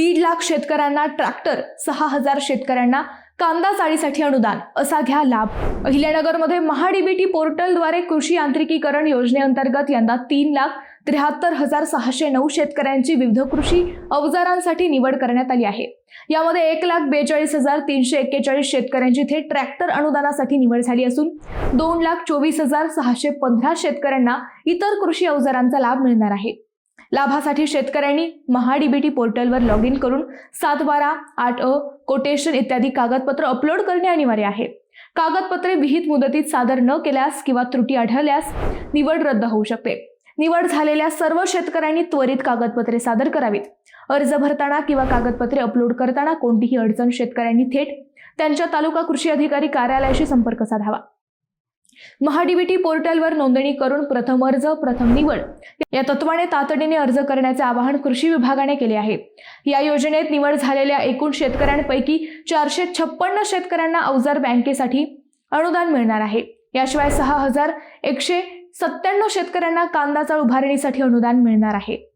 दीड लाख शेतकऱ्यांना ट्रॅक्टर सहा हजार शेतकऱ्यांना कांदा चाळीसाठी अनुदान असा घ्या लाभ. अहिल्यानगरमध्ये महाडीबीटी पोर्टलद्वारे कृषी यांत्रिकीकरण योजनेअंतर्गत यंदा तीन लाख त्र्याहत्तर हजार सहाशे नऊ शेतकऱ्यांची विविध कृषी अवजारांसाठी निवड करण्यात आली आहे. यामध्ये एक लाख बेचाळीस हजार तीनशे एक्केचाळीस शेतकऱ्यांची थेट ट्रॅक्टर अनुदानासाठी निवड झाली असून दोन लाख चोवीस हजार सहाशे पंधरा शेतकऱ्यांना इतर कृषी अवजारांचा लाभ मिळणार आहे. लाभासाठी शेतकऱ्यांनी महाडीबीटी पोर्टलवर लॉग इन करून सात बारा आठ अ कोटेशन इत्यादी कागदपत्र अपलोड करणे अनिवार्य आहे. कागदपत्रे विहित मुदतीत सादर न केल्यास किंवा त्रुटी आढळल्यास निवड रद्द होऊ शकते. निवड झालेल्या सर्व शेतकऱ्यांनी त्वरित कागदपत्रे सादर करावीत. अर्ज भरताना किंवा कागदपत्रे अपलोड करताना कोणतीही अडचण शेतकऱ्यांनी थेट त्यांच्या तालुका कृषी अधिकारी कार्यालयाशी संपर्क साधावा. महाडीबीटी पोर्टलवर नोंदणी करून प्रथम अर्ज प्रथम निवड. या तत्वाने तातडीने अर्ज करण्याचे आवाहन कृषी विभागाने केले आहे. या योजनेत निवड झालेल्या एकूण शेतकऱ्यांपैकी चारशे छप्पन्न शेतकऱ्यांना अवजार बँकेसाठी अनुदान मिळणार आहे. याशिवाय सहा हजार एकशे सत्त्याण्णव शेतकऱ्यांना कांदा चाळ उभारणीसाठी अनुदान मिळणार आहे.